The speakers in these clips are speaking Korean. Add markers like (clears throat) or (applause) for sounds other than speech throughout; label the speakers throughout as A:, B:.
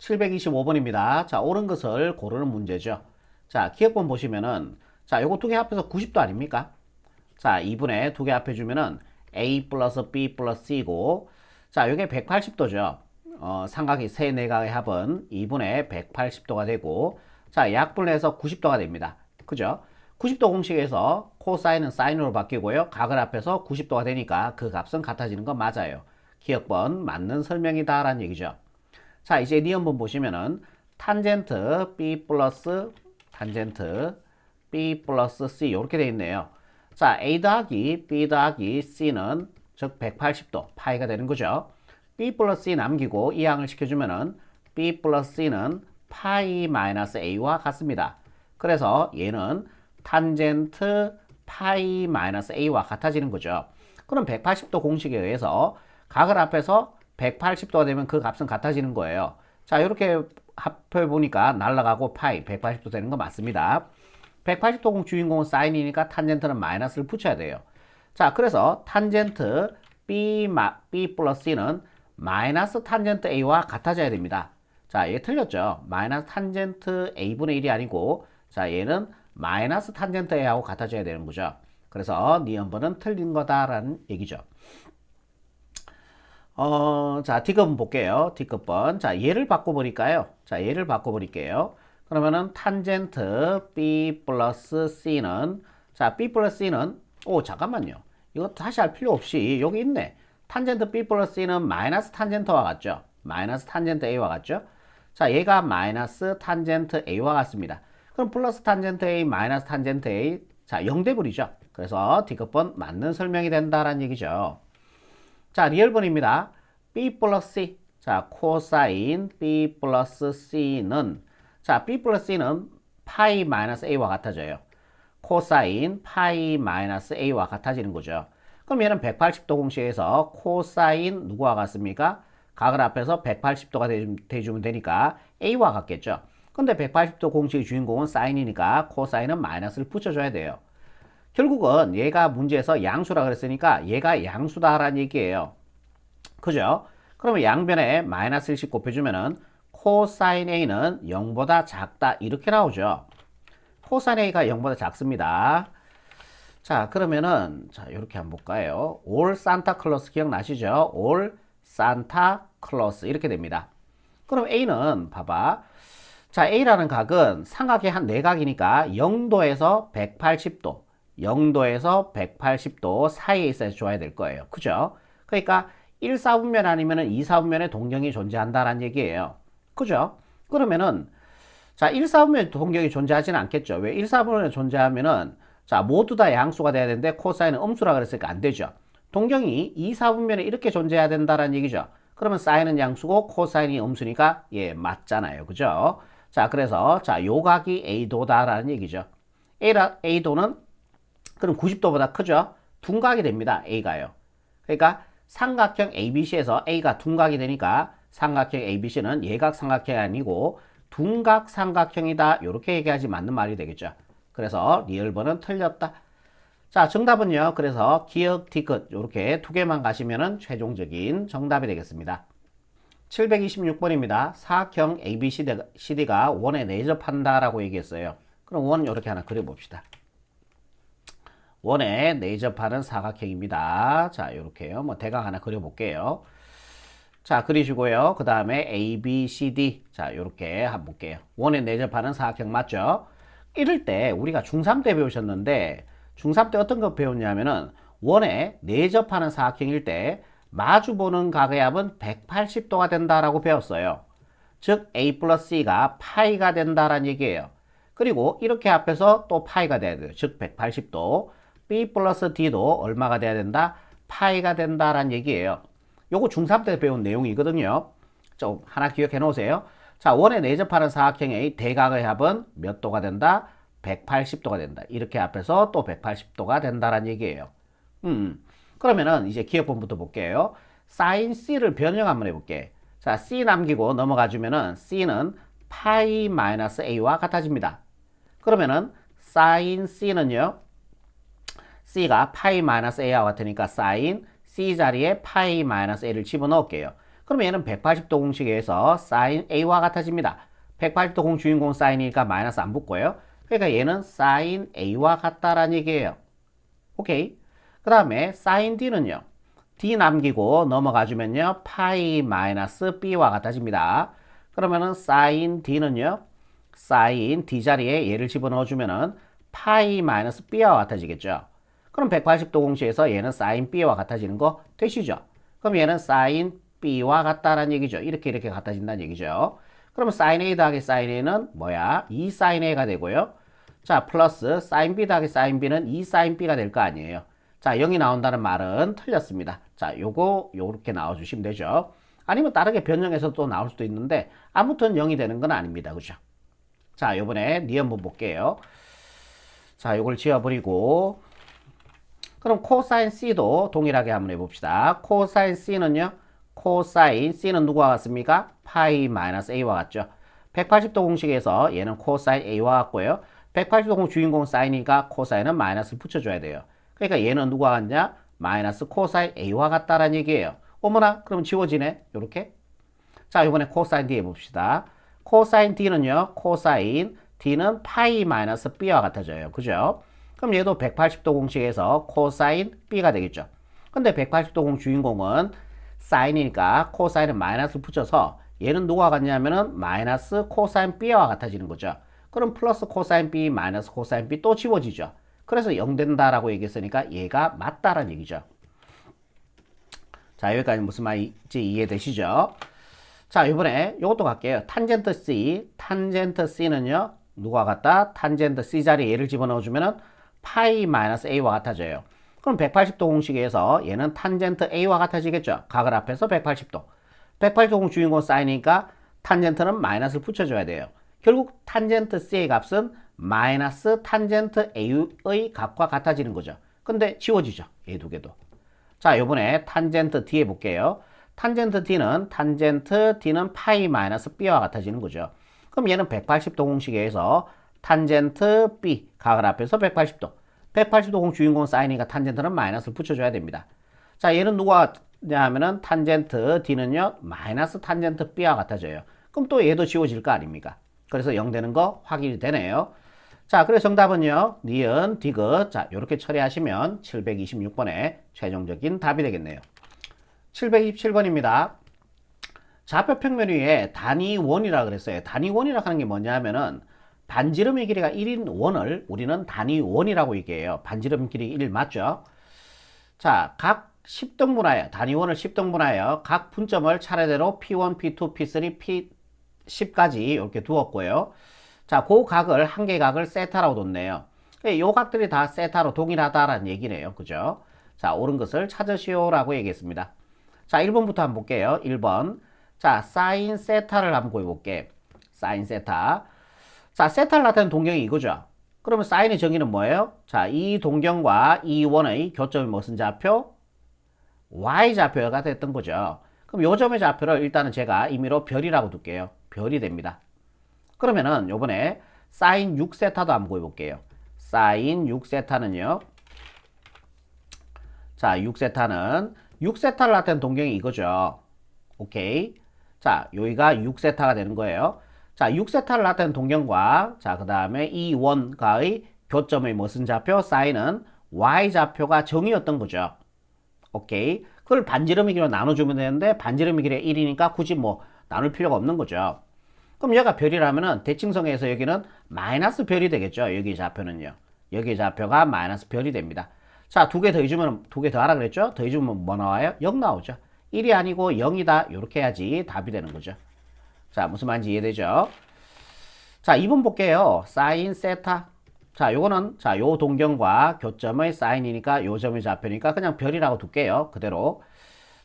A: 725번입니다. 자, 옳은 것을 고르는 문제죠. 자, 기억본 보시면은, 자, 요거 두 개 합해서 90도 아닙니까? 자, 2분의 두 개 합해주면은 A 플러스 B 플러스 C고, 자, 요게 180도죠. 어, 삼각이 세 내각의 합은 2분의 180도가 되고, 자, 약분해서 90도가 됩니다. 그죠? 90도 공식에서 코사인은 사인으로 바뀌고요. 각을 합해서 90도가 되니까 그 값은 같아지는 건 맞아요. 기억번 맞는 설명이다라는 얘기죠. 자, 이제 니은번 보시면은 탄젠트 B 플러스 탄젠트 B 플러스 C 이렇게 돼 있네요. 자, A 더하기 B 더하기 C는 즉 180도 파이가 되는 거죠. B 플러스 C 남기고 이 항을 시켜주면은 B 플러스 C는 파이 마이너스 A와 같습니다. 그래서 얘는 탄젠트 파이 마이너스 A와 같아지는 거죠. 그럼 180도 공식에 의해서 각을 합해서 180도가 되면 그 값은 같아지는 거예요. 자, 이렇게 합해 보니까 날라가고 파이 180도 되는 거 맞습니다. 180도 공 주인공은 사인이니까 탄젠트는 마이너스를 붙여야 돼요. 자, 그래서 탄젠트 B, 마, B 플러스 C는 마이너스 탄젠트 A와 같아져야 됩니다. 자, 얘 틀렸죠? 마이너스 탄젠트 A분의 1이 아니고, 자, 얘는 마이너스 탄젠트 A하고 같아져야 되는 거죠. 그래서 니은번은 틀린 거다라는 얘기죠. 어, 자, D급 볼게요. D급번. 자, 얘를 바꿔버릴까요? 자, 얘를 바꿔버릴게요. 그러면은 탄젠트 B 플러스 C는 자, B 플러스 C는 오, 잠깐만요. 이거 다시 할 필요 없이 여기 있네. 탄젠트 B 플러스 C는 마이너스 탄젠트와 같죠? 마이너스 탄젠트 A와 같죠? 자, 얘가 마이너스 탄젠트 A와 같습니다. 그럼 플러스 탄젠트 A, 마이너스 탄젠트 A. 자, 0대불이죠. 그래서 D급번 맞는 설명이 된다라는 얘기죠. 자, 리얼번입니다. B 플러스 C. 자, 코사인 B 플러스 C는 자, B 플러스 C는 파이 마이너스 A와 같아져요. 코사인 파이 마이너스 A와 같아지는 거죠. 그럼 얘는 180도 공식에서 코사인 누구와 같습니까? 각을 앞에서 180도가 돼주면 되니까 A와 같겠죠. 근데 180도 공식의 주인공은 사인이니까 코사인은 마이너스를 붙여줘야 돼요. 결국은 얘가 문제에서 양수라 그랬으니까 얘가 양수다라는 얘기예요. 그죠? 그러면 양변에 마이너스 1씩 곱해주면은 코사인 A는 0보다 작다 이렇게 나오죠. 코사인 A가 0보다 작습니다. 자 그러면은 자 이렇게 한번 볼까요? 올 산타클로스 기억나시죠? 올 산타클로스 이렇게 됩니다. 그럼 A는 봐봐. 자 A라는 각은 삼각의 한 네각이니까 0도에서 180도 0도에서 180도 사이에 있어야 줘야 될 거예요. 그죠? 그러니까 1, 4분면 아니면 2, 4분면에 동경이 존재한다라는 얘기예요. 그죠? 그러면은 자, 1, 4분면 동경이 존재하지는 않겠죠. 왜 1, 4분면에 존재하면은 자, 모두 다 양수가 돼야 되는데 코사인은 음수라 그랬으니까 안 되죠. 동경이 2, 4분면에 이렇게 존재해야 된다라는 얘기죠. 그러면 사인은 양수고 코사인이 음수니까 예, 맞잖아요. 그죠? 자, 그래서 자, 요각이 A도다라는 얘기죠. A라, A도는 그럼 90도보다 크죠? 둔각이 됩니다. A가요. 그러니까 삼각형 ABC에서 A가 둔각이 되니까 삼각형 ABC는 예각 삼각형이 아니고 둔각 삼각형이다. 이렇게 얘기하지 맞는 말이 되겠죠. 그래서 리얼 번은 틀렸다. 자, 정답은요. 그래서 기억, 디귿 이렇게 두 개만 가시면은 최종적인 정답이 되겠습니다. 726번입니다. 사각형 ABCD가 원에 내접한다라고 얘기했어요. 그럼 원 이렇게 하나 그려봅시다. 원에 내접하는 사각형입니다. 자, 이렇게요. 뭐 대각 하나 그려볼게요. 자, 그리시고요. 그 다음에 A, B, C, D. 자, 이렇게 한번 볼게요. 원에 내접하는 사각형 맞죠? 이럴 때 우리가 중3 때 배우셨는데 중3 때 어떤 거 배웠냐면은 원에 내접하는 사각형일 때 마주보는 각의 합은 180도가 된다라고 배웠어요. 즉 A 플러스 C가 파이가 된다라는 얘기예요. 그리고 이렇게 합해서 또 파이가 돼야 돼요. 즉 180도. B 플러스 D도 얼마가 돼야 된다? 파이가 된다라는 얘기예요. 요거 중3 때 배운 내용이거든요. 좀 하나 기억해 놓으세요. 자, 원에 내접하는 사각형의 대각의 합은 몇 도가 된다? 180도가 된다. 이렇게 앞에서 또 180도가 된다라는 얘기예요. 음. 그러면은 이제 기억본부터 볼게요. 사인 C를 변형 한번 해볼게. 자, C 남기고 넘어가 주면은 C는 파이 마이너스 A와 같아집니다. 그러면은 사인 C는요. C가 파이 마이너스 A와 같으니까 사인 C 자리에 파이 마이너스 A를 집어넣을게요. 그럼 얘는 180도 공식에서 sin A와 같아집니다. 180도 공 주인공 사인이니까 마이너스 안 붙고요. 그러니까 얘는 sin A와 같다라는 얘기예요. 오케이. 그 다음에 sin D는요. D 남기고 넘어가 주면요. 파이 마이너스 B와 같아집니다. 그러면은 sin D는요. sin D 자리에 얘를 집어넣어 주면은 파이 마이너스 B와 같아지겠죠. 그럼 180도 공식에서 얘는 sin B와 같아지는 거 되시죠? 그럼 얘는 sin B와 같다라는 얘기죠. 이렇게 이렇게 같아진다는 얘기죠. 그러면 sin A 더하기 sin A는 뭐야? 2 sin A가 되고요. 자, 플러스 sin B 더하기 sin B는 2 sin B가 될 거 아니에요. 자, 0이 나온다는 말은 틀렸습니다. 자, 요거 요렇게 나와 주시면 되죠. 아니면 다르게 변형해서 또 나올 수도 있는데 아무튼 0이 되는 건 아닙니다. 그죠? 자, 요번에 니 한번 볼게요. 자, 요걸 지워버리고 그럼 코사인 C도 동일하게 한번 해봅시다. 코사인 C는요. 코사인 C는 누구와 같습니까? 파이 마이너스 A와 같죠. 180도 공식에서 얘는 코사인 A와 같고요. 180도 공 주인공 사인이니까 코사인은 마이너스 붙여줘야 돼요. 그러니까 얘는 누구와 같냐? 마이너스 코사인 A와 같다라는 얘기예요. 어머나 그럼 지워지네. 요렇게. 자 이번에 코사인 D 해봅시다. 코사인 D는요. 코사인 D는 파이 마이너스 B와 같아져요. 그죠? 그럼 얘도 180도 공식에서 코사인 B가 되겠죠. 근데 180도 공 주인공은 사인이니까 코사인은 마이너스 붙여서 얘는 누가 같냐면은 마이너스 코사인 B와 같아지는 거죠. 그럼 플러스 코사인 B 마이너스 코사인 B 또 지워지죠. 그래서 0 된다라고 얘기했으니까 얘가 맞다라는 얘기죠. 자 여기까지 무슨 말인지 이해되시죠? 자 이번에 이것도 갈게요. 탄젠트 C, 탄젠트 C는요 누가 같다? 탄젠트 C 자리에 얘를 집어넣어 주면은 파이 마이너스 A와 같아져요. 그럼 180도 공식에서 얘는 탄젠트 A와 같아지겠죠. 각을 앞에서 180도. 180도 공 주인공 사인이니까 탄젠트는 마이너스를 붙여줘야 돼요. 결국 탄젠트 C의 값은 마이너스 탄젠트 A의 값과 같아지는 거죠. 근데 지워지죠. 얘두 개도. 자, 요번에 탄젠트 D 해볼게요. 탄젠트 D는 탄젠트 D는 파이 마이너스 B와 같아지는 거죠. 그럼 얘는 180도 공식에서 탄젠트 B 각을 앞에서 180도 180도 공 주인공 사인이니까 탄젠트는 마이너스를 붙여줘야 됩니다. 자 얘는 누가 하면은 탄젠트 D는요 마이너스 탄젠트 B와 같아져요. 그럼 또 얘도 지워질 거 아닙니까? 그래서 0 되는 거 확인이 되네요. 자 그래서 정답은요 니은 디귿 자 이렇게 처리하시면 726번의 최종적인 답이 되겠네요. 727번입니다. 좌표 평면 위에 단위 원이라 그랬어요. 단위 원이라 하는 게 뭐냐 하면은 반지름의 길이가 1인 원을 우리는 단위 원이라고 얘기해요. 반지름 길이 1 맞죠? 자, 각 10등분하여 단위 원을 10등분하여 각 분점을 차례대로 P1, P2, P3, P10까지 이렇게 두었고요. 자, 그 각을 한 개 각을 세타라고 뒀네요. 이 각들이 다 세타로 동일하다라는 얘기네요. 그죠? 자, 옳은 것을 찾으시오라고 얘기했습니다. 자, 1번부터 한번 볼게요. 1번. 자, 사인 세타를 한번 구해볼게. 사인 세타. 자, 세타를 나타내는 동경이 이거죠. 그러면 사인의 정의는 뭐예요? 자, 이 동경과 이 원의 교점이 무슨 좌표? y좌표가 됐던 거죠. 그럼 요 점의 좌표를 일단은 제가 임의로 별이라고 둘게요. 별이 됩니다. 그러면은 요번에 사인 6세타도 한번 구해볼게요. 사인 6세타는요. 자, 6세타는 6세타를 나타낸 동경이 이거죠. 오케이. 자, 여기가 6세타가 되는 거예요. 자, 6세타를 나타낸 동경과 자, 그 다음에 이 원과의 교점의 무슨 좌표? 사인은 y좌표가 정이었던 거죠. 오케이. 그걸 반지름의 길로 나눠주면 되는데 반지름의 길이 1이니까 굳이 뭐 나눌 필요가 없는 거죠. 그럼 얘가 별이라면은 대칭성에서 여기는 마이너스 별이 되겠죠. 여기 좌표는요. 여기 좌표가 마이너스 별이 됩니다. 자, 두 개 더 해주면 두 개 더 하라 그랬죠? 더 해주면 뭐 나와요? 0 나오죠. 1이 아니고 0이다. 이렇게 해야지 답이 되는 거죠. 자, 무슨 말인지 이해되죠? 자, 2번 볼게요. 사인 세타. 자, 요거는 자, 요 동경과 교점의 사인이니까 요 점의 좌표니까 그냥 별이라고 둘게요. 그대로.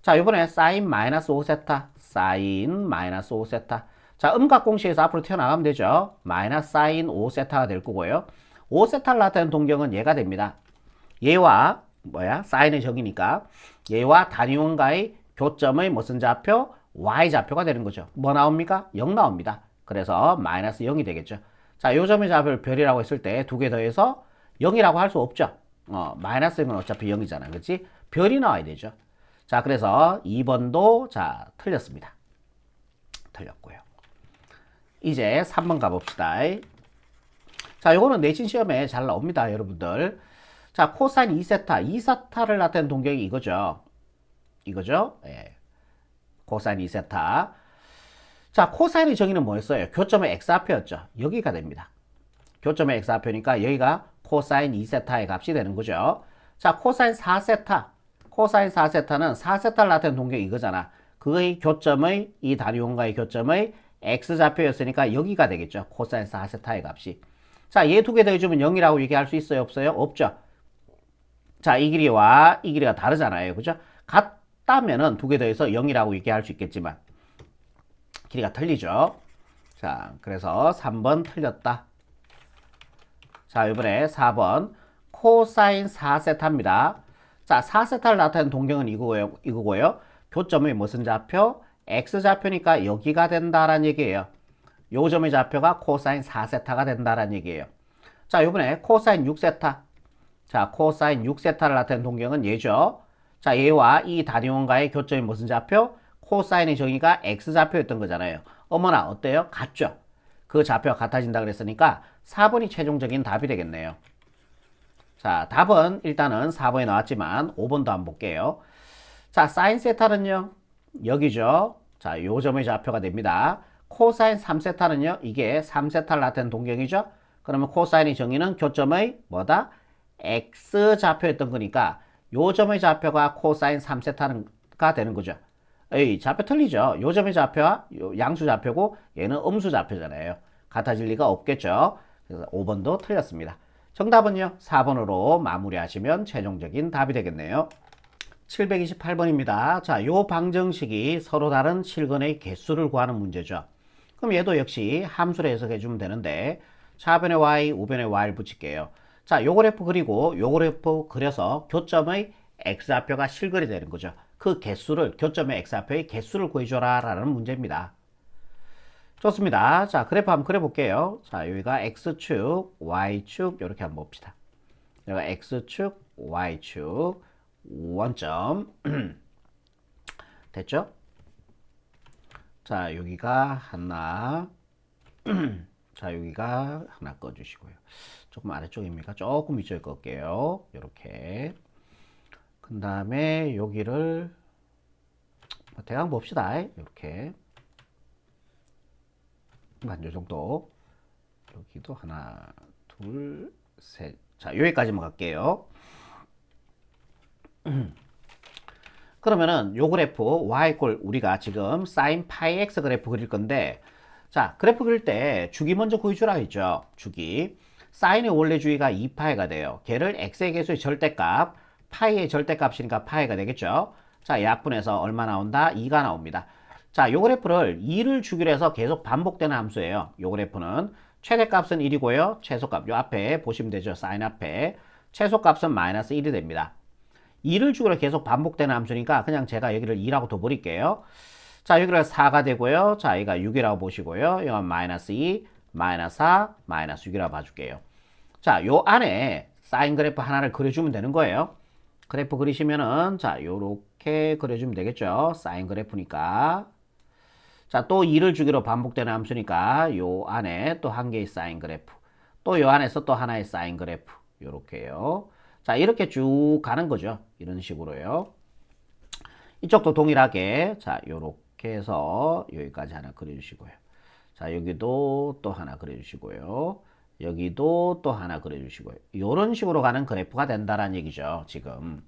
A: 자, 요번에 사인 마이너스 5세타. 사인 마이너스 5세타. 자, 음각 공식에서 앞으로 튀어나가면 되죠. 마이너스 사인 5세타가 될 거고요. 5세타를 나타낸 동경은 얘가 됩니다. 얘와 뭐야? 사인의 적이니까 얘와 단위원과의 교점의 무슨 좌표? Y좌표가 되는 거죠. 뭐 나옵니까? 0 나옵니다. 그래서 마이너스 0이 되겠죠. 자, 요 점의 좌표를 별이라고 했을 때 두 개 더해서 0이라고 할 수 없죠. 어, 마이너스 0은 어차피 0이잖아. 그렇지? 별이 나와야 되죠. 자, 그래서 2번도 자, 틀렸습니다. 틀렸고요. 이제 3번 가봅시다. 자, 요거는 내신 시험에 잘 나옵니다, 여러분들. 자, 코사인 2세타, 2세타를 나타낸 동경이 이거죠. 이거죠? 예. 코사인 2세타. 자, 코사인의 정의는 뭐였어요? 교점의 x좌표였죠. 여기가 됩니다. 교점의 x좌표니까 여기가 코사인 2세타의 값이 되는 거죠. 자, 코사인 4세타. 코사인 4세타는 4세타를 나타낸 동경이 이거잖아. 그의 교점의 이 단위원과의 교점의 x좌표였으니까 여기가 되겠죠. 코사인 4세타의 값이. 자, 얘 두 개 더해주면 0이라고 얘기할 수 있어요? 없어요? 없죠. 자, 이 길이와 이 길이가 다르잖아요. 그죠? 같 다면은 두 개 더해서 0이라고 얘기할 수 있겠지만 길이가 틀리죠. 자, 그래서 3번 틀렸다. 자, 이번에 4번 코사인 4세타입니다. 자, 4세타를 나타낸 동경은 이거고요. 이거고요. 교점의 무슨 좌표? x좌표니까 여기가 된다라는 얘기예요. 요 점의 좌표가 코사인 4세타가 된다라는 얘기예요. 자, 이번에 코사인 6세타. 자, 코사인 6세타를 나타낸 동경은 얘죠. 자, 얘와 이 단위원과의 교점이 무슨 좌표? 코사인의 정의가 x좌표였던 거잖아요. 어머나 어때요? 같죠? 그 좌표가 같아진다 그랬으니까 4번이 최종적인 답이 되겠네요. 자, 답은 일단은 4번에 나왔지만 5번도 한번 볼게요. 자, 사인 세타는요. 여기죠. 자, 요 점의 좌표가 됩니다. 코사인 3세타는요. 이게 3세타를 나타낸 동경이죠. 그러면 코사인의 정의는 교점의 뭐다? x 좌표였던 거니까 요 점의 좌표가 코사인 3세타가 되는 거죠. 에이, 좌표 틀리죠. 요 점의 좌표와 요 양수 좌표고 얘는 음수 좌표잖아요. 같아질 리가 없겠죠. 그래서 5번도 틀렸습니다. 정답은요. 4번으로 마무리하시면 최종적인 답이 되겠네요. 728번입니다. 자, 요 방정식이 서로 다른 실근의 개수를 구하는 문제죠. 그럼 얘도 역시 함수로 해석해 주면 되는데 좌변에 y, 우변에 y를 붙일게요. 자, 요 그래프 그리고 요 그래프 그려서 교점의 x좌표가 실근이 되는 거죠. 그 개수를 교점의 x좌표의 개수를 구해줘라 라는 문제입니다. 좋습니다. 자, 그래프 한번 그려볼게요. 자, 여기가 x축, y축 이렇게 한번 봅시다. 여기가 x축, y축 원점 (clears throat) 됐죠? 자, 여기가 하나 (clears throat) 자, 여기가 하나 꺼주시고요. 조금 아래쪽입니까? 조금 위쪽에 끌게요. 이렇게. 그 다음에 여기를 뭐 대강 봅시다. 이렇게. 한요 정도. 여기도 하나, 둘, 셋. 자, 여기까지만 갈게요. (clears throat) 그러면은 요 그래프 y꼴 우리가 지금 sin 파이 x 그래프 그릴 건데 자, 그래프 그릴 때 주기 먼저 구해주라 했죠. 주기. 사인의 원래 주기가 2파이가 돼요. 걔를 x의 개수의 절대값, 파이의 절대값이니까 파이가 되겠죠. 자, 약분해서 얼마 나온다? 2가 나옵니다. 자, 요 그래프를 2를 주기로 해서 계속 반복되는 함수예요. 요 그래프는 최대값은 1이고요. 최소값, 요 앞에 보시면 되죠. 사인 앞에. 최소값은 마이너스 1이 됩니다. 2를 주기로 계속 반복되는 함수니까 그냥 제가 여기를 2라고 둬버릴게요. 자, 여기를 4가 되고요. 자, 여기가 6이라고 보시고요. 이건 마이너스 2, 마이너스 4, 마이너스 6이라고 봐줄게요. 자, 요 안에 사인 그래프 하나를 그려주면 되는 거예요. 그래프 그리시면은, 자, 요렇게 그려주면 되겠죠. 사인 그래프니까. 자, 또 2를 주기로 반복되는 함수니까 요 안에 또 한 개의 사인 그래프. 또 요 안에서 또 하나의 사인 그래프. 요렇게요. 자, 이렇게 쭉 가는 거죠. 이런 식으로요. 이쪽도 동일하게, 자, 요렇게. 해서 여기까지 하나 그려주시고요. 자, 여기도 또 하나 그려주시고요. 여기도 또 하나 그려주시고요. 이런 식으로 가는 그래프가 된다는 얘기죠. 지금.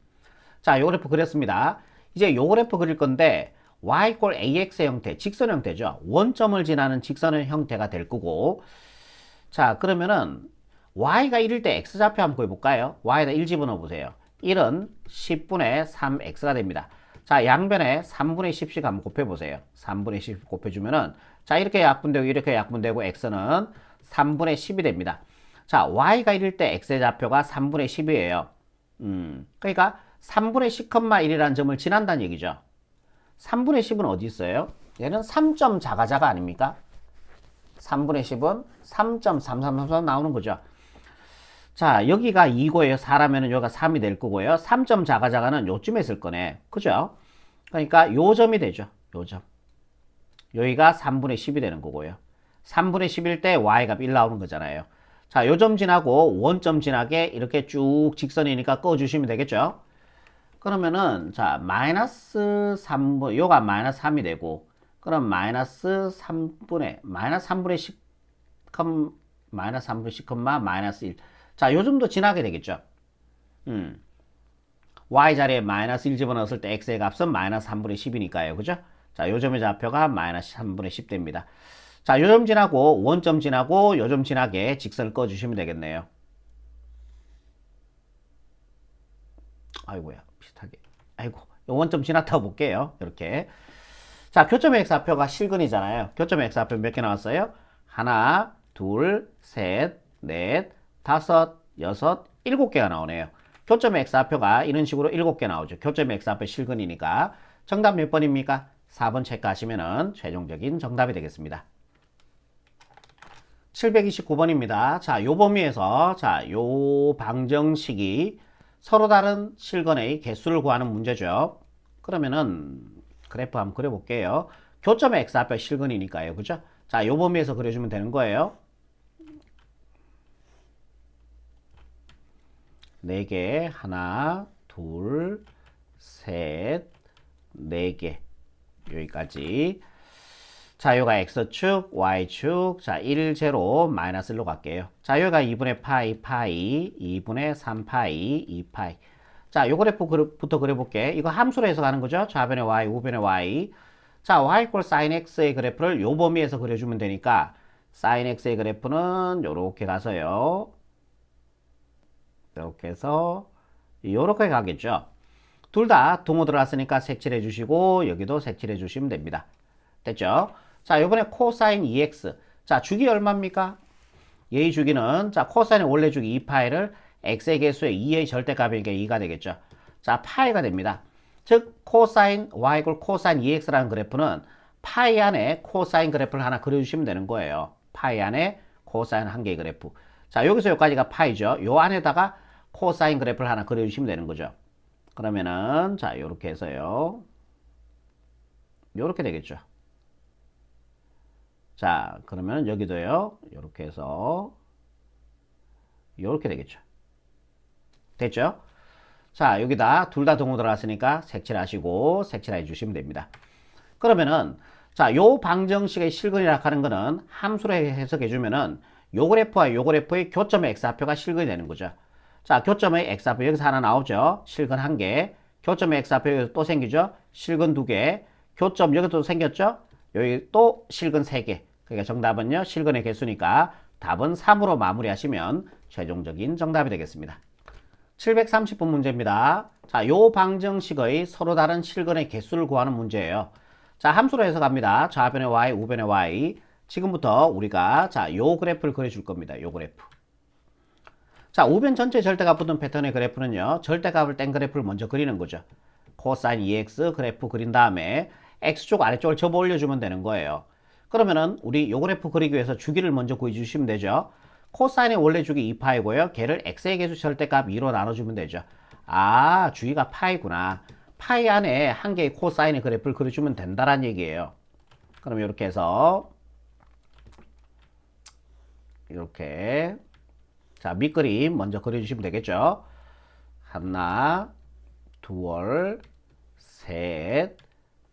A: 자, 요 그래프 그렸습니다. 이제 요 그래프 그릴 건데 y 꼴 ax의 형태, 직선 형태죠. 원점을 지나는 직선의 형태가 될 거고 자, 그러면은 y가 1일 때 x좌표 한번 구해볼까요? y에다 1 집어넣어 보세요. 1은 10분의 3x가 됩니다. 자, 양변에 3분의 10씩 한번 곱해보세요. 3분의 10 곱해주면은, 자, 이렇게 약분되고, 이렇게 약분되고, x는 3분의 10이 됩니다. 자, y가 1일 때 x의 좌표가 3분의 10이에요. 음, 그러니까 3분의 10,1이라는 점을 지난다는 얘기죠. 3분의 10은 어디 있어요? 얘는 3점 자가자가 아닙니까? 3분의 10은 3.3333 나오는 거죠. 자, 여기가 2고예요. 4라면은 여기가 3이 될 거고요. 3점 자가자가는 요쯤에 있을 거네. 그죠? 그러니까 요 점이 되죠. 요 점. 여기가 3분의 10이 되는 거고요. 3분의 10일 때 y값 1 나오는 거잖아요. 자, 요점 지나고 원점 지나게 이렇게 쭉 직선이니까 꺼주시면 되겠죠. 그러면은 자 마이너스 3분 요가 마이너스 3이 되고 그럼 마이너스 3분의 마이너스 3분의 10컴 마이너스 3분의 10 컴마 마이너스 1. 자, 요 정도 지나게 되겠죠. 음. y 자리에 마이너스 1 집어넣었을 때 x의 값은 마이너스 3분의 10이니까요. 그죠? 자, 요 점의 좌표가 마이너스 3분의 10 됩니다. 자, 요점 지나고 원점 지나고 요점 지나게 직선을 꺼 주시면 되겠네요. 아이고야. 비슷하게. 아이고. 요 원점 지났다고 볼게요. 이렇게. 자, 교점의 x좌표가 실근이잖아요. 교점의 x좌표 몇 개 나왔어요? 하나, 둘, 셋, 넷, 다섯, 여섯, 일곱 개가 나오네요. 교점의 x좌표가 이런 식으로 일곱 개 나오죠. 교점의 x좌표 실근이니까. 정답 몇 번입니까? 4번 체크하시면은 최종적인 정답이 되겠습니다. 729번입니다. 자, 요 범위에서 자, 요 방정식이 서로 다른 실근의 개수를 구하는 문제죠. 그러면은 그래프 한번 그려볼게요. 교점의 x좌표 실근이니까요. 그죠? 자, 요 범위에서 그려주면 되는 거예요. 4개, 하나, 둘, 셋, 4개. 여기까지. 자, 요가 x축, y축, 자, 1, 0, 마이너스 1로 갈게요. 자, 요가 2분의 파이, 파이, 2분의 3 파이, 2 파이. 자, 요 그래프부터 그려볼게. 이거 함수로 해석하는 거죠. 좌변의 y, 우변의 y. 자, y 이퀄 sin x의 그래프를 요 범위에서 그려주면 되니까 sin x의 그래프는 요렇게 가서요. 이렇게 해서 요렇게 가겠죠. 둘 다 동호 들어왔으니까 색칠해 주시고 여기도 색칠해 주시면 됩니다. 됐죠? 자, 요번에 코사인 2x. 자, 주기 얼마입니까? 얘의 주기는 자, 코사인의 원래 주기 2파이를 x의 개수의 2의 절대값이니까 2가 되겠죠. 자, 파이가 됩니다. 즉 코사인 y 이퀄 코사인 2x라는 그래프는 파이 안에 코사인 그래프를 하나 그려주시면 되는 거예요. 파이 안에 코사인 한 개의 그래프. 자, 여기서 여기까지가 파이죠. 요 안에다가 코사인 그래프를 하나 그려주시면 되는 거죠. 그러면은 자, 요렇게 해서요. 요렇게 되겠죠. 자, 그러면 여기도요. 요렇게 해서 요렇게 되겠죠. 됐죠? 자, 여기다 둘 다 동호 들어갔으니까 색칠하시고 색칠해 주시면 됩니다. 그러면은 자, 요 방정식의 실근이라 하는 거는 함수로 해석해 주면은 요 그래프와 요 그래프의 교점의 x좌표가 실근이 되는 거죠. 자, 교점의 x좌표 여기서 하나 나오죠. 실근 한 개. 교점의 x좌표 여기서 또 생기죠. 실근 두 개. 교점 여기도 생겼죠. 여기 또 실근 세 개. 그러니까 정답은요. 실근의 개수니까 답은 3으로 마무리하시면 최종적인 정답이 되겠습니다. 730번 문제입니다. 자, 요 방정식의 서로 다른 실근의 개수를 구하는 문제예요. 자, 함수로 해석합니다. 좌변의 y, 우변의 y. 지금부터 우리가 자, 요 그래프를 그려줄 겁니다. 요 그래프. 자, 우변 전체 절대값 붙은 패턴의 그래프는요. 절대값을 뗀 그래프를 먼저 그리는 거죠. 코사인 2x 그래프 그린 다음에 x쪽 아래쪽을 접어 올려주면 되는 거예요. 그러면은 우리 요 그래프 그리기 위해서 주기를 먼저 구해주시면 되죠. 코사인의 원래 주기 2파이고요. 걔를 x의 개수 절대값 2로 나눠주면 되죠. 아, 주기가 파이구나. 파이 안에 한 개의 코사인의 그래프를 그려주면 된다란 얘기예요. 그럼 이렇게 해서 이렇게 자 밑그림 먼저 그려주시면 되겠죠. 하나, 둘, 셋,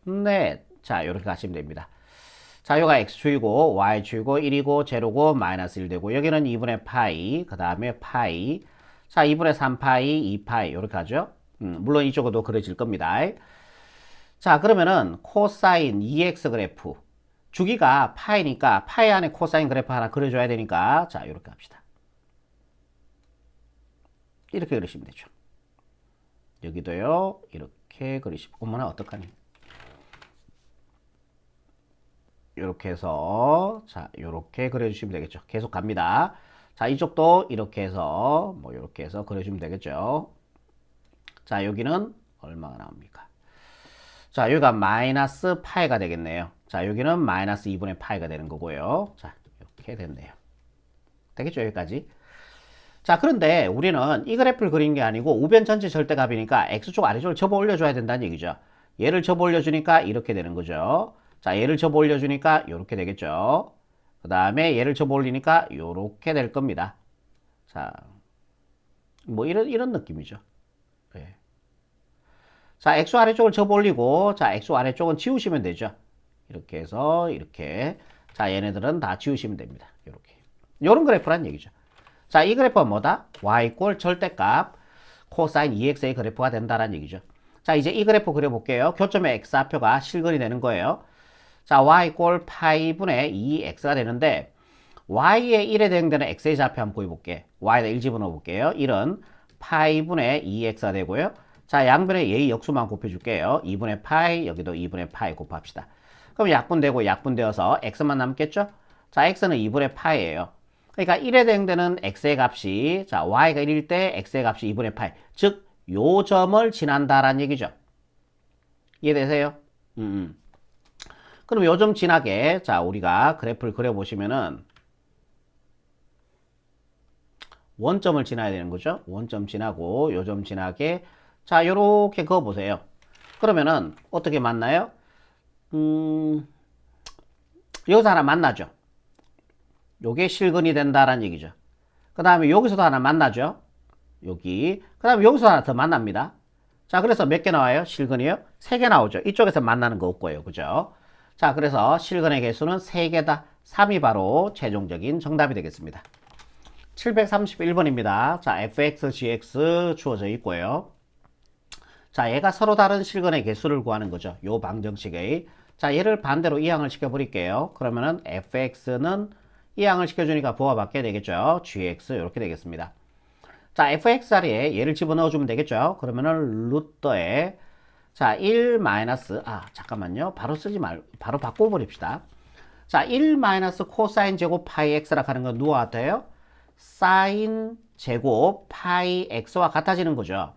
A: 넷. 자 이렇게 가시면 됩니다. 자, 요가 x축이고 y축이고 1이고 제로고 마이너스 1 되고 여기는 2분의 파이 그 다음에 파이 자 2분의 3파이 2파이 이렇게 하죠. 음, 물론 이쪽으로도 그려질 겁니다. 자 그러면은 코사인 2x 그래프 주기가 파이니까 파이 안에 코사인 그래프 하나 그려줘야 되니까 자 이렇게 합시다. 이렇게 그리시면 되죠. 여기도요 이렇게 그리시면 어머나 어떡하니 이렇게 해서 자 이렇게 그려주시면 되겠죠. 계속 갑니다. 자 이쪽도 이렇게 해서 뭐 이렇게 해서 그려주면 되겠죠. 자 여기는 얼마가 나옵니까? 자 여기가 마이너스 파이가 되겠네요. 자 여기는 마이너스 2분의 파이가 되는 거고요. 자 이렇게 됐네요. 되겠죠 여기까지. 자 그런데 우리는 이 그래프를 그린 게 아니고 우변 전체 절대값이니까 x쪽 아래쪽을 접어 올려줘야 된다는 얘기죠. 얘를 접어 올려주니까 이렇게 되는 거죠. 자, 얘를 접어 올려주니까 이렇게 되겠죠. 그 다음에 얘를 접어 올리니까 이렇게 될 겁니다. 자, 뭐 이런, 이런 느낌이죠. 예. 자, x 아래쪽을 접어 올리고, 자, x 아래쪽은 지우시면 되죠. 이렇게 해서, 이렇게. 자, 얘네들은 다 지우시면 됩니다. 이렇게. 요런 그래프란 얘기죠. 자, 이 그래프가 뭐다? y 꼴 절대값 코사인 2x의 그래프가 된다는 얘기죠. 자, 이제 이 그래프 그려볼게요. 교점의 x좌표가 실근이 되는 거예요. 자, y 꼴 파이분의 2x가 되는데 y의 1에 대응되는 x의 좌표 한번 구해볼게. y에다 1 집어넣어 볼게요. 1은 파이분의 2x가 되고요. 자, 양변에 예의 역수만 곱해줄게요. 2분의 파이, 여기도 2분의 파이 곱합시다. 그럼 약분되고 약분되어서 x만 남겠죠? 자, x는 2분의 파이예요. 그러니까 1에 대응되는 x의 값이 자 y가 1일 때 x의 값이 2분의 8. 즉, 요 점을 지난다라는 얘기죠. 이해되세요? 음, 음. 그럼 요 점 지나게 자 우리가 그래프를 그려보시면은 원점을 지나야 되는 거죠. 원점 지나고 요 점 지나게 자 요렇게 그어보세요. 그러면은 어떻게 만나요? 음, 여기서 하나 만나죠. 요게 실근이 된다라는 얘기죠. 그 다음에 여기서도 하나 만나죠. 여기. 그 다음에 여기서 하나 더 만납니다. 자, 그래서 몇 개 나와요? 실근이요? 세 개 나오죠. 이쪽에서 만나는 거 없고요. 그죠? 자, 그래서 실근의 개수는 세개다 3이 바로 최종적인 정답이 되겠습니다. 731번입니다. 자, fx, gx 주어져 있고요. 자, 얘가 서로 다른 실근의 개수를 구하는 거죠. 요 방정식의. 자, 얘를 반대로 이항을 시켜버릴게요. 그러면은 fx는 이항을 시켜주니까 부하 받게 되겠죠. gx 이렇게 되겠습니다. 자, fx 자리에 얘를 집어넣어 주면 되겠죠. 그러면은 루터에 자, 1 마이너스 아, 잠깐만요. 바로 쓰지 말 바로 바꿔 버립시다. 자, 1 마이너스 코사인 제곱 파이 x라 하는 건 누가 같아요? 사인 제곱 파이 x와 같아지는 거죠.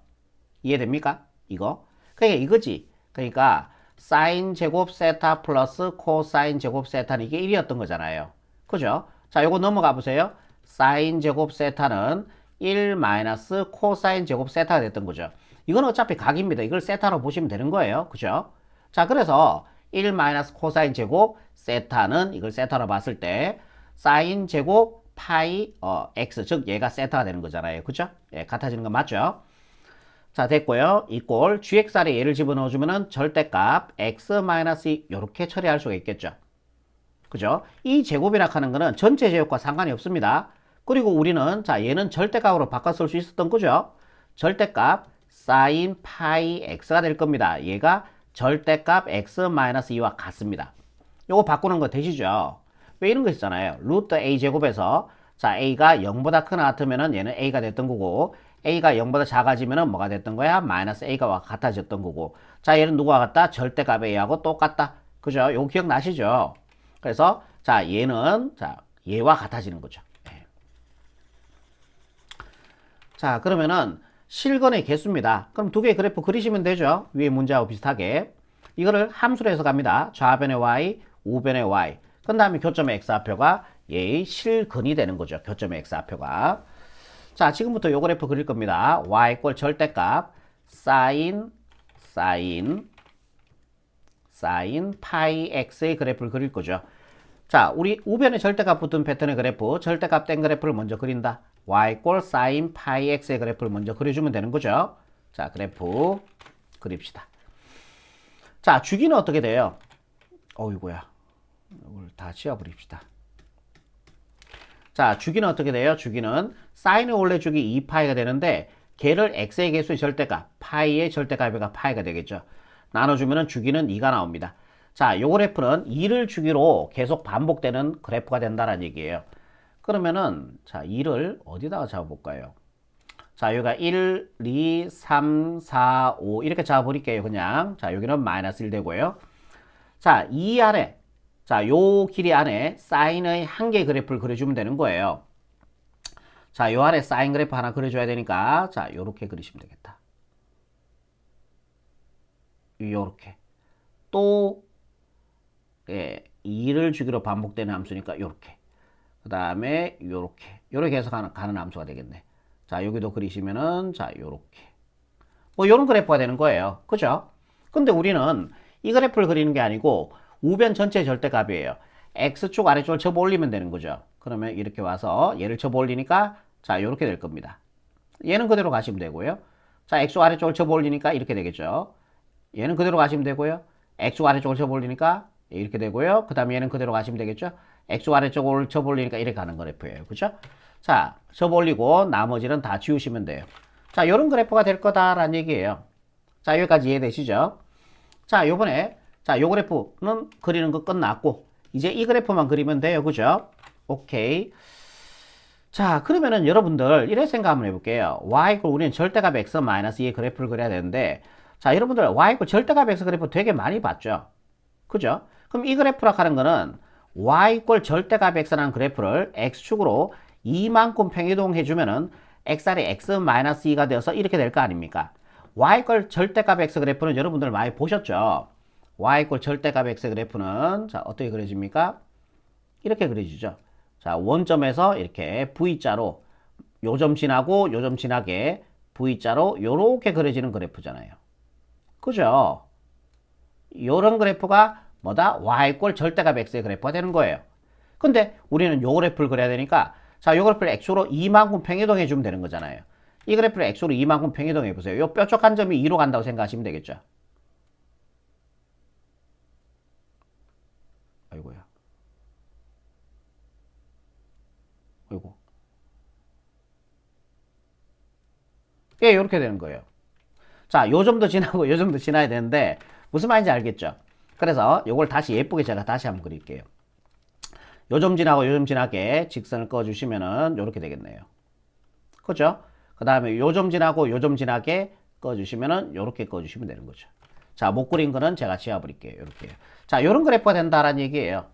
A: 이해됩니까? 이거. 그러니까 이거지. 그러니까 사인 제곱 세타 플러스 코사인 제곱 세타는 이게 1이었던 거잖아요. 그죠? 자, 요거 넘어가 보세요. 사인 제곱 세타는 1 마이너스 코사인 제곱 세타가 됐던 거죠. 이건 어차피 각입니다. 이걸 세타로 보시면 되는 거예요. 그죠? 자, 그래서 1 마이너스 코사인 제곱 세타는 이걸 세타로 봤을 때 사인 제곱 파이 어, x 즉 얘가 세타가 되는 거잖아요. 그죠? 예, 같아지는 거 맞죠? 자, 됐고요. 이꼴 gx 아래 얘를 집어넣어 주면은 절대값 x 마이너스 2 요렇게 처리할 수가 있겠죠. 그죠? 이 제곱이라 하는 거는 전체 제곱과 상관이 없습니다. 그리고 우리는 자 얘는 절대값으로 바꿔 쓸 수 있었던 거죠. 절대값 사인 파이 x가 될 겁니다. 얘가 절대값 x 마이너스 2와 같습니다. 요거 바꾸는 거 되시죠? 왜 이런 거 있잖아요. 루트 a 제곱에서 자 a가 0보다 크나 같으면은 얘는 a가 됐던 거고 a가 0보다 작아지면은 뭐가 됐던 거야? 마이너스 a가 같아졌던 거고 자 얘는 누구와 같다? 절대값 a하고 똑같다. 그죠? 요거 기억나시죠? 그래서 자 얘는 자 얘와 같아지는 거죠. 예. 자 그러면은 실근의 개수입니다. 그럼 두 개의 그래프 그리시면 되죠. 위에 문제하고 비슷하게 이거를 함수로 해서 갑니다. 좌변의 y, 우변의 y. 그 다음에 교점의 x좌표가 얘의 실근이 되는 거죠. 교점의 x좌표가. 자 지금부터 요 그래프 그릴 겁니다. y 꼴 절대값 사인 사인 사인 파이 x의 그래프를 그릴 거죠. 자, 우리 우변에 절대값 붙은 패턴의 그래프, 절대값 된 그래프를 먼저 그린다. y 꼴 사인 파이 x의 그래프를 먼저 그려주면 되는 거죠. 자, 그래프 그립시다. 자, 주기는 어떻게 돼요? 어이구야. 이걸 다 지워버립시다. 자, 주기는 어떻게 돼요? 주기는 사인의 원래 주기 2파이가 되는데 걔를 x의 개수의 절대값, 파이의 절대값이가 파이가 되겠죠. 나눠주면 주기는 2가 나옵니다. 자, 요 그래프는 2를 주기로 계속 반복되는 그래프가 된다는 얘기예요. 그러면은 자, 2를 어디다가 잡아볼까요? 자, 여기가 1, 2, 3, 4, 5 이렇게 잡아버릴게요. 그냥. 자, 여기는 마이너스 1 되고요. 자, 이 안에 자, 요 길이 안에 사인의 한 개의 그래프를 그려주면 되는 거예요. 자, 요 안에 사인 그래프 하나 그려줘야 되니까 자, 요렇게 그리시면 되겠다. 요렇게. 또 예, 2를 주기로 반복되는 함수니까 요렇게. 그 다음에 요렇게. 요렇게 해서 가는, 가는 함수가 되겠네. 자, 여기도 그리시면은 자, 요렇게. 뭐 요런 그래프가 되는 거예요. 그죠? 근데 우리는 이 그래프를 그리는 게 아니고 우변 전체 절대값이에요. x축 아래쪽을 접어 올리면 되는 거죠. 그러면 이렇게 와서 얘를 접어 올리니까 자 이렇게 될 겁니다. 얘는 그대로 가시면 되고요. 자 x축 아래쪽을 접어 올리니까 이렇게 되겠죠. 얘는 그대로 가시면 되고요. x축 아래쪽을 접어 올리니까 이렇게 되고요. 그 다음에 얘는 그대로 가시면 되겠죠. x축 아래쪽을 접어 올리니까 이렇게 가는 그래프예요. 그죠? 자 올리고 나머지는 다 지우시면 돼요. 자 이런 그래프가 될 거다라는 얘기예요. 자 여기까지 이해되시죠? 자 요번에 자 요 그래프는 그리는 거 끝났고 이제 이 그래프만 그리면 돼요. 그죠? 오케이. 자, 그러면은 여러분들 이래 생각 한번 해볼게요. y 그 우리는 절대값 x 마이너스 2의 그래프를 그려야 되는데 자, 여러분들 y 그 절대값 x 그래프 되게 많이 봤죠? 그죠? 그럼 이 그래프라 하는 거는 y 꼴 절대값 x라는 그래프를 x축으로 이만큼 평이동해 주면은 xr이 x 마이너스 2가 되어서 이렇게 될 거 아닙니까? y 꼴 절대값 x 그래프는 여러분들 많이 보셨죠? y 꼴 절대값 x 그래프는 자, 어떻게 그려집니까? 이렇게 그려지죠. 자, 원점에서 이렇게 V자로 요점 지나고 요점 지나게 V자로 요렇게 그려지는 그래프잖아요. 그죠? 요런 그래프가 뭐다? Y꼴 절대값 X의 그래프가 되는 거예요. 근데 우리는 요 그래프를 그려야 되니까 자, 요 그래프를 X로 이만큼 평이동해 주면 되는 거잖아요. 이 그래프를 X로 이만큼 평이동해 보세요. 요 뾰족한 점이 2로 간다고 생각하시면 되겠죠. 아이고야. 아이고. 예, 이렇게 되는 거예요. 자, 요 점도 지나고 요 점도 지나야 되는데 무슨 말인지 알겠죠? 그래서 요걸 다시 예쁘게 제가 다시 한번 그릴게요. 요 점 지나고 요 점 지나게 직선을 꺼 주시면은 요렇게 되겠네요. 그죠? 그 다음에 요 점 지나고 요 점 지나게 꺼 주시면은 요렇게 꺼 주시면 되는 거죠. 자, 못 그린 거는 제가 지워 버릴게요. 요렇게. 자, 요런 그래프가 된다라는 얘기예요.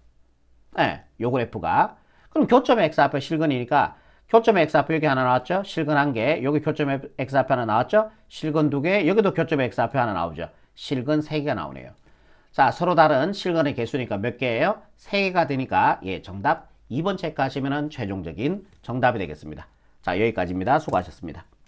A: 예, 네, 요 그래프가. 그럼 교점 x 앞에 실근이니까 교점 x 앞에 여기 하나 나왔죠? 실근 한 개. 여기 교점 x 앞에 하나 나왔죠? 실근 두 개. 여기도 교점 x 앞에 하나 나오죠? 실근 세 개가 나오네요. 자, 서로 다른 실근의 개수니까 몇 개예요? 세 개가 되니까 예, 정답 2번 체크하시면 최종적인 정답이 되겠습니다. 자, 여기까지입니다. 수고하셨습니다.